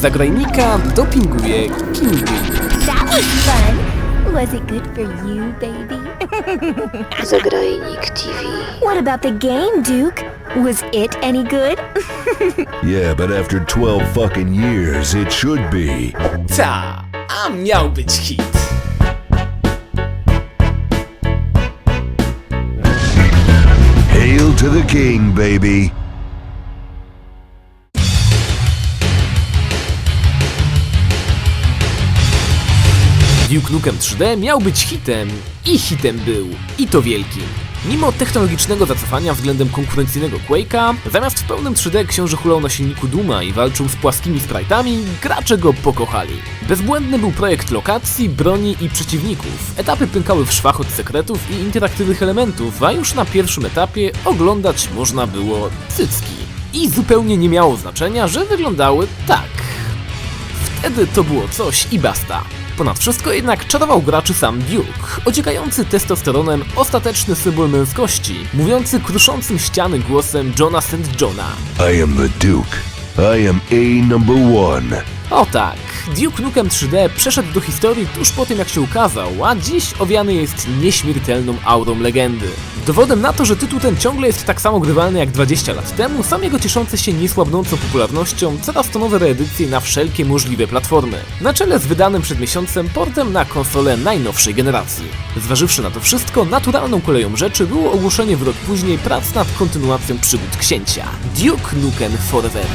Zagrajnika dopinguje Kingwin. That was fun. Was it good for you, baby? Zagrajnik TV. What about the game, Duke? Was it any good? Yeah, but after 12 fucking years, it should be. Ta, a miał być hit. Hail to the king, baby. Duke Nukem 3D miał być hitem i hitem był. I to wielkim. Mimo technologicznego zacofania względem konkurencyjnego Quake'a, zamiast w pełnym 3D książę hulał na silniku Duma i walczył z płaskimi sprite'ami, gracze go pokochali. Bezbłędny był projekt lokacji, broni i przeciwników. Etapy pękały w szwach od sekretów i interaktywnych elementów, a już na pierwszym etapie oglądać można było cycki. I zupełnie nie miało znaczenia, że wyglądały tak. Wtedy to było coś i basta. Ponad wszystko jednak czarował graczy sam Duke, ociekający testosteronem ostateczny symbol męskości, mówiący kruszącym ściany głosem Johna St. Johna. I am the Duke. I am A number one. O tak, Duke Nukem 3D przeszedł do historii tuż po tym jak się ukazał, a dziś owiany jest nieśmiertelną aurą legendy. Dowodem na to, że tytuł ten ciągle jest tak samo grywalny jak 20 lat temu, są jego cieszące się niesłabnącą popularnością coraz to nowe reedycje na wszelkie możliwe platformy. Na czele z wydanym przed miesiącem portem na konsolę najnowszej generacji. Zważywszy na to wszystko, naturalną koleją rzeczy było ogłoszenie w rok później prac nad kontynuacją przygód księcia. Duke Nukem Forever.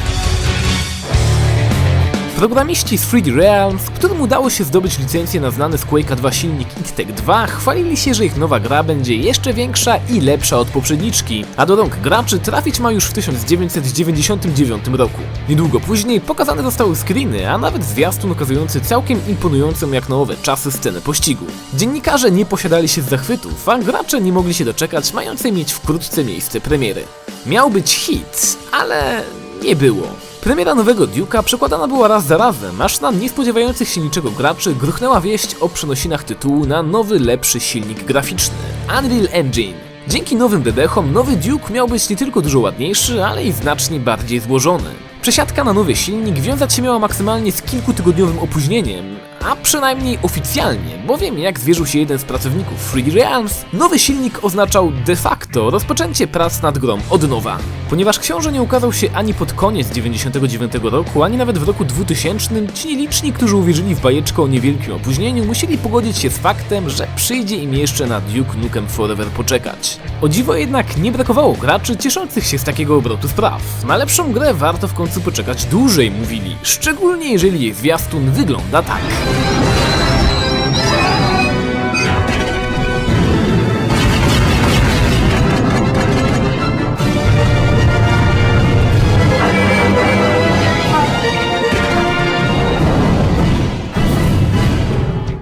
Programiści z 3D Realms, którym udało się zdobyć licencję na znany z Quake'a 2 silnik ITTEC 2, chwalili się, że ich nowa gra będzie jeszcze większa i lepsza od poprzedniczki, a do rąk graczy trafić ma już w 1999 roku. Niedługo później pokazane zostały screeny, a nawet zwiastun okazujący całkiem imponującą jak na owe czasy scenę pościgu. Dziennikarze nie posiadali się z zachwytów, a gracze nie mogli się doczekać mającej mieć wkrótce miejsce premiery. Miał być hit, ale nie było. Premiera nowego Duke'a przekładana była raz za razem, aż na niespodziewających się niczego graczy gruchnęła wieść o przenosinach tytułu na nowy, lepszy silnik graficzny Unreal Engine. Dzięki nowym bebechom nowy Duke miał być nie tylko dużo ładniejszy, ale i znacznie bardziej złożony. Przesiadka na nowy silnik wiązać się miała maksymalnie z kilkutygodniowym opóźnieniem, a przynajmniej oficjalnie, bowiem jak zwierzył się jeden z pracowników 3D Realms, nowy silnik oznaczał de facto rozpoczęcie prac nad grą od nowa. Ponieważ książę nie ukazał się ani pod koniec 99 roku, ani nawet w roku 2000, ci nieliczni, którzy uwierzyli w bajeczkę o niewielkim opóźnieniu, musieli pogodzić się z faktem, że przyjdzie im jeszcze na Duke Nukem Forever poczekać. O dziwo jednak nie brakowało graczy cieszących się z takiego obrotu spraw. Na lepszą grę warto w końcu poczekać dłużej, mówili, szczególnie jeżeli jej zwiastun wygląda tak.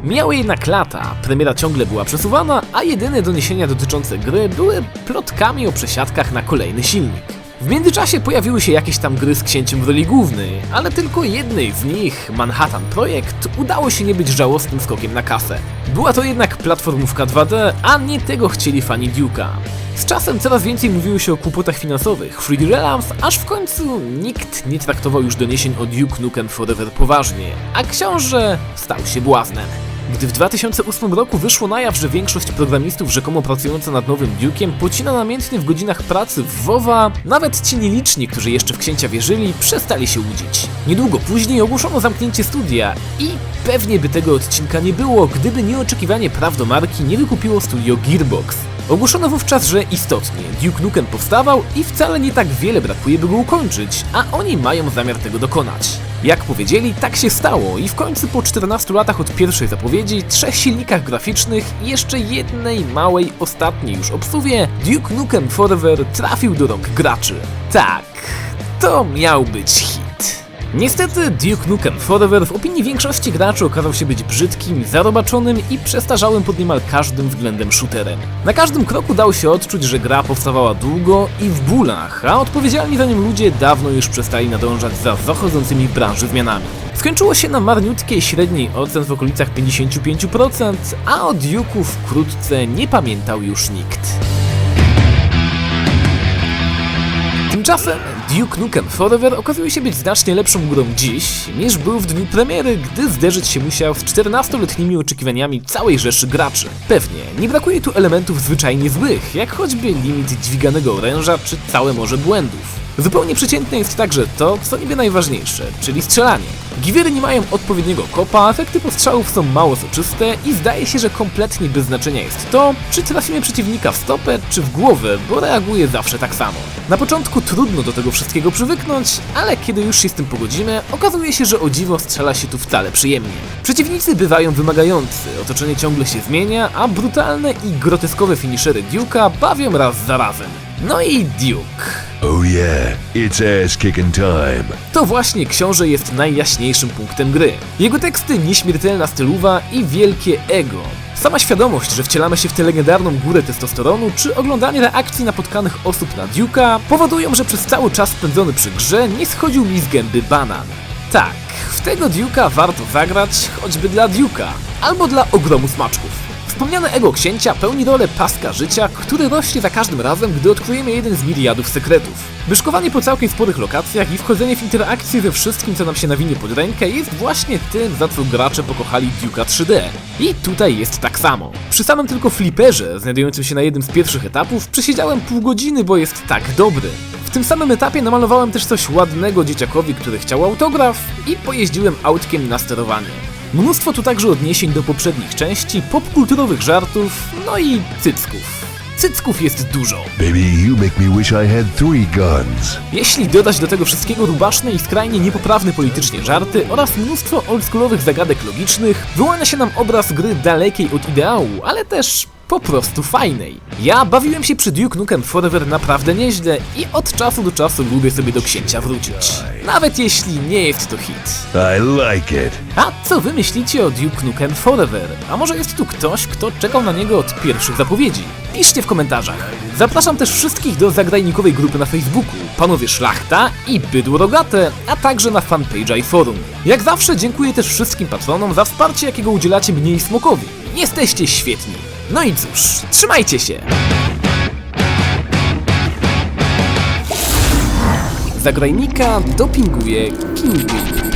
Miały jednak lata, premiera ciągle była przesuwana, a jedyne doniesienia dotyczące gry były plotkami o przesiadkach na kolejny silnik. W międzyczasie pojawiły się jakieś tam gry z księciem w roli głównej, ale tylko jednej z nich, Manhattan Projekt, udało się nie być żałosnym skokiem na kasę. Była to jednak platformówka 2D, a nie tego chcieli fani Duke'a. Z czasem coraz więcej mówiło się o kłopotach finansowych 3D Realms, aż w końcu nikt nie traktował już doniesień o Duke Nukem Forever poważnie, a książę stał się błaznem. Gdy w 2008 roku wyszło na jaw, że większość programistów rzekomo pracująca nad nowym Duke'iem pocina namiętnie w godzinach pracy w WoWa, nawet ci nieliczni, którzy jeszcze w księcia wierzyli, przestali się łudzić. Niedługo później ogłoszono zamknięcie studia i pewnie by tego odcinka nie było, gdyby nieoczekiwanie praw do marki nie wykupiło studio Gearbox. Ogłoszono wówczas, że istotnie Duke Nukem powstawał i wcale nie tak wiele brakuje, by go ukończyć, a oni mają zamiar tego dokonać. Jak powiedzieli, tak się stało i w końcu po 14 latach od pierwszej zapowiedzi, trzech silnikach graficznych i jeszcze jednej małej, ostatniej już obsuwie, Duke Nukem Forever trafił do rąk graczy. Tak, to miał być hit. Niestety Duke Nukem Forever w opinii większości graczy okazał się być brzydkim, zarobaczonym i przestarzałym pod niemal każdym względem shooterem. Na każdym kroku dało się odczuć, że gra powstawała długo i w bólach, a odpowiedzialni za nią ludzie dawno już przestali nadążać za zachodzącymi w branży zmianami. Skończyło się na marniutkiej średniej ocen w okolicach 55%, a o Duke'u wkrótce nie pamiętał już nikt. Tymczasem Duke Nukem Forever okazuje się być znacznie lepszą grą dziś, niż był w dniu premiery, gdy zderzyć się musiał z 14-letnimi oczekiwaniami całej rzeszy graczy. Pewnie, nie brakuje tu elementów zwyczajnie złych, jak choćby limit dźwiganego oręża czy całe morze błędów. Zupełnie przeciętne jest także to, co niby najważniejsze, czyli strzelanie. Giwery nie mają odpowiedniego kopa, efekty postrzałów są mało soczyste i zdaje się, że kompletnie bez znaczenia jest to, czy trafimy przeciwnika w stopę, czy w głowę, bo reaguje zawsze tak samo. Na początku trudno do tego wszystkiego przywyknąć, ale kiedy już się z tym pogodzimy, okazuje się, że o dziwo strzela się tu wcale przyjemnie. Przeciwnicy bywają wymagający, otoczenie ciągle się zmienia, a brutalne i groteskowe finishery Duke'a bawią raz za razem. No i Duke. Oh yeah, it's ass kicking time. To właśnie książę jest najjaśniejszym punktem gry. Jego teksty, nieśmiertelna stylowa i wielkie ego. Sama świadomość, że wcielamy się w tę legendarną górę testosteronu, czy oglądanie reakcji napotkanych osób na Duke'a powodują, że przez cały czas spędzony przy grze nie schodził mi z gęby banan. Tak, w tego Duke'a warto zagrać, choćby dla Duke'a, albo dla ogromu smaczków. Wspomniane ego księcia pełni rolę paska życia, który rośnie za każdym razem, gdy odkryjemy jeden z miliardów sekretów. Wyszkowanie po całkiem sporych lokacjach i wchodzenie w interakcję ze wszystkim, co nam się nawinie pod rękę, jest właśnie tym, za co gracze pokochali Duke'a 3D. I tutaj jest tak samo. Przy samym tylko fliperze, znajdującym się na jednym z pierwszych etapów, przesiedziałem pół godziny, bo jest tak dobry. W tym samym etapie namalowałem też coś ładnego dzieciakowi, który chciał autograf i pojeździłem autkiem na sterowanie. Mnóstwo tu także odniesień do poprzednich części, popkulturowych żartów, no i cycków. Cycków jest dużo. Baby, you make me wish I had three guns. Jeśli dodać do tego wszystkiego rubaszne i skrajnie niepoprawne politycznie żarty oraz mnóstwo oldschoolowych zagadek logicznych, wyłania się nam obraz gry dalekiej od ideału, ale też po prostu fajnej. Ja bawiłem się przy Duke Nukem Forever naprawdę nieźle i od czasu do czasu lubię sobie do księcia wrócić. Nawet jeśli nie jest to hit. I like it. A co wy myślicie o Duke Nukem Forever? A może jest tu ktoś, kto czekał na niego od pierwszych zapowiedzi? Piszcie w komentarzach. Zapraszam też wszystkich do zagrajnikowej grupy na Facebooku, Panowie Szlachta i Bydło Rogate, a także na fanpage'a i forum. Jak zawsze dziękuję też wszystkim patronom za wsparcie, jakiego udzielacie mnie i Smokowi. Jesteście świetni. No i cóż, trzymajcie się! Zagrajnika dopinguje Kinguin.